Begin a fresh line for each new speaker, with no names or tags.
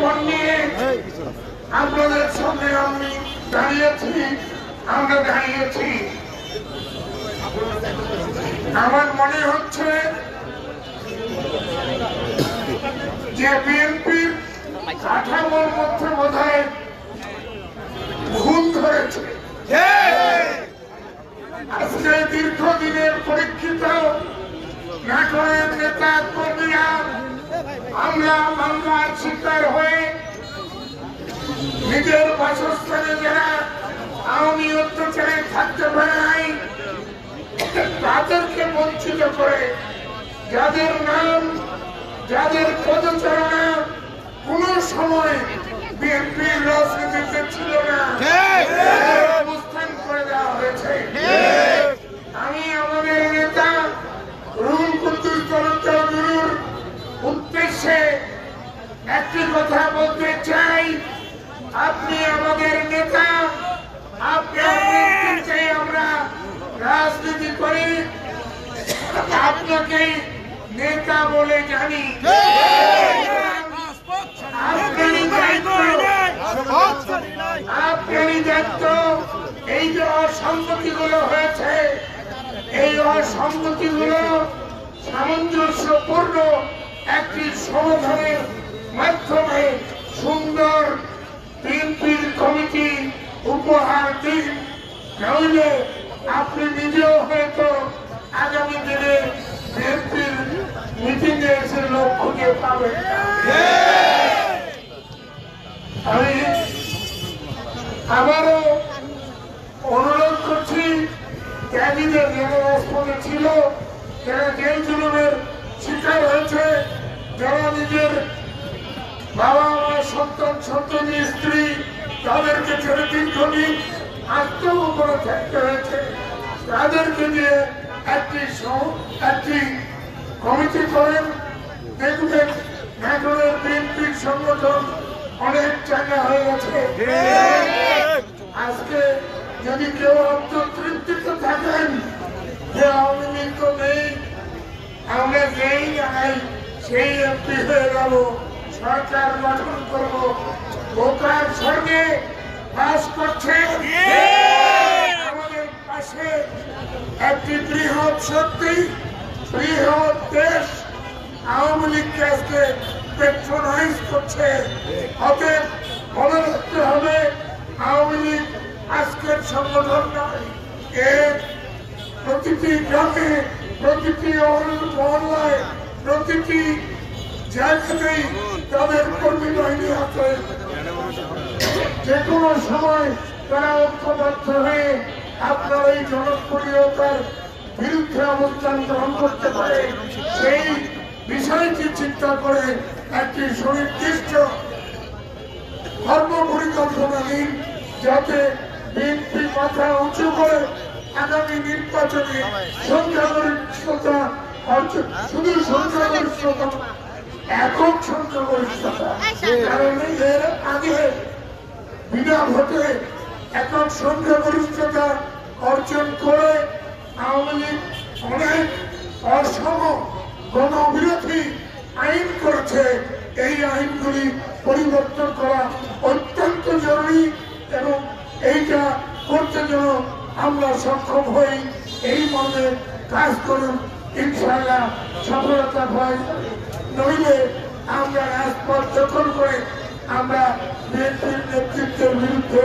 মন আমরা মনে হচ্ছে যে বিএনপির কাঠামোর মধ্যে বোধ হয় ভুল ধরেছে আজকে দীর্ঘদিনের পরীক্ষিত নাটোরের নেতা আমরা মামলার শিকার হয়ে নিজের বাসস্থানে যারা আওয়ামী অত্যাচারে থাকতে পারে নাই, তাদেরকে বঞ্চিত করে যাদের নাম, যাদের পদচারণা কোন সময় বিএনপির রাজনীতিতে ছিল না তাদের অবস্থান করে দেওয়া হয়েছে আমি আমাদের নেতা রুল কুদ্দুস চৌধুরীর উদ্দেশ্যে একটি কথা বলতে চাই আপনি আমাদের নেতা। আমরা রাজনীতি করি। আপনাকে নেতা বলে জানি। এই যে অসঙ্গতি গুলো হয়েছে, এই অসঙ্গতি গুলো সামঞ্জস্যপূর্ণ একটি সমাধানের মাধ্যমে সুন্দর বিএনপির কমিটি উপহার দিন নইলে আপনি নিজেও হয়তো আগামী দিনে বিএনপির মিটিং এ এসে লোক খুঁজে পাবেন আমি আবারও অনুরোধ করছি ত্যাগীদের যারা ছিল যারা জেল জুলুমের শিকার হয়েছে, যারা নিজের বাবা মা, সন্তান সন্তানী স্ত্রী, তাদেরকে ছেড়ে দীর্ঘদিন আত্মগোপনে থাকতে হয়েছে। তাদেরকে নিয়ে একটি একটি কমিটি করেন। দেখবেন নাটোরের বিএনপির সংগঠন অনেক জায়গা হয়ে গেছে। আজকে যদি কেউ অন্তর্তৃপ্তিত থাকেন যে আওয়ামী লীগ তো নেই, আমরা যেই জায়গায় সেই এমপি হয়ে গেল সরকার গঠন করব বোকার সঙ্গে বাস করছে আমাদের পাশে একটি বৃহৎ শক্তি, বৃহৎ দেশ আওয়ামী লীগকে আজকে পেট্রোনাইজ করছে। অতএব মনে রাখতে হবে, আওয়ামী লীগ আজকের সংগঠন নয় এর প্রতিটি গ্রামে, প্রতিটি মহল্লায়, প্রতিটি জায়গাতেই তাদের কর্মী বাহিনী আছে। যে কোনো সময় তারা ঐক্যবদ্ধ হয়ে আপনার এই জনপ্রিয়তার বিরুদ্ধে অবস্থান গ্রহণ করতে পারে সেই বিষয়টি চিন্তা করে একটি সুনির্দিষ্ট কর্ম পরিকল্পনা নিন যাতে বিএনপি মাথা উঁচু করে আগামী নির্বাচনে সংখ্যাগরিষ্ঠতা অর্জন শুধু সংখ্যাগরিষ্ঠতা একক সংখ্যাগরিষ্ঠতা। কারণ এর আগে বিনা ভোটে একক সংখ্যাগরিষ্ঠতা অর্জন করে আওয়ামী লীগ অনেক অসম গণবিরোধী আইন করেছে। এই আইনগুলি পরিবর্তন করা অত্যন্ত জরুরি এবং এইটা করতে যেন আমরা সক্ষম হই, এই মর্মে কাজ করুন। ইনশাল্লাহ সফলতা পাই নইলে আমরা রাজপথ দখল করে আমরা বিএনপির নেতৃত্বের বিরুদ্ধে